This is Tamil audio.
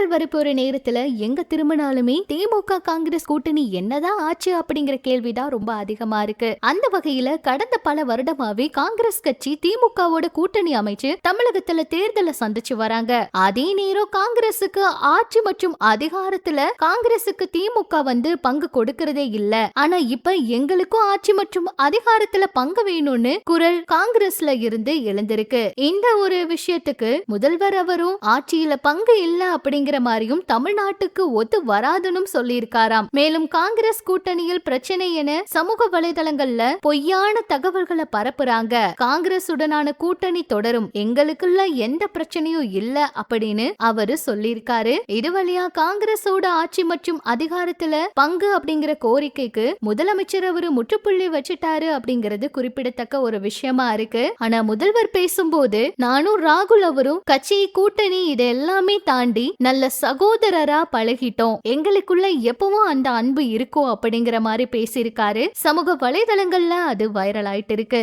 தேர்தல் வரப்போற நேரத்துல எங்க திரும்பினாலுமே திமுக காங்கிரஸ் கூட்டணி என்னதான் ஆச்சு அப்படிங்கிற கேள்விதான் ரொம்ப அதிகமா இருக்கு. அந்த வகையில கடந்த பல வருடமாவே காங்கிரஸ் கட்சி திமுகவோட கூட்டணி அமைச்சு தமிழகத்துல தேர்தலை சந்திச்சு வராங்க. அதே நேரம் காங்கிரசுக்கு ஆட்சி மற்றும் அதிகாரத்துல காங்கிரசுக்கு திமுக வந்து பங்கு கொடுக்கறதே இல்ல. ஆனா இப்ப எங்களுக்கும் ஆட்சி மற்றும் அதிகாரத்துல பங்கு வேணும்னு குரல் காங்கிரஸ்ல இருந்து எழுந்திருக்கு. இந்த ஒரு விஷயத்துக்கு முதல்வர் அவரும் ஆட்சியில பங்கு இல்ல அப்படிங்கிற மாதிரியும் தமிழ்நாட்டுக்கு ஒத்து வராதுன்னு சொல்லியிருக்காராம். மேலும் காங்கிரஸ் கூட்டணியில் பிரச்சனை என சமூக வலைதளங்கள்ல பொய்யான தகவல்களை பரப்புறாங்க. காங்கிரஸ் உடனான கூட்டணி தொடரும் எங்களுக்குள்ள எந்த பிரச்சனையும் இல்ல அப்படின்னு அவரு சொல்லியிருக்காரு. இது வழியா காங்கிரஸோட ஆட்சி மற்றும் அதிகாரத்துல பங்கு அப்படிங்கிற கோரிக்கைக்கு முதலமைச்சர் அவரு முற்றுப்புள்ளி வச்சுட்டாரு அப்படிங்கிறது குறிப்பிடத்தக்க ஒரு விஷயமா இருக்கு. ஆனா முதல்வர் பேசும்போது நானும் ராகுல் அவரும் கட்சி கூட்டணி இது எல்லாமே தாண்டி நல்ல சகோதரரா பழகிட்டோம். எங்களுக்குள்ள எப்பவும் அந்த அன்பு இருக்கும் அப்படிங்கிற மாதிரி பேசியிருக்காரு. சமூக வலைதளங்கள்ல அது வைரல் ஆயிட்டு இருக்கு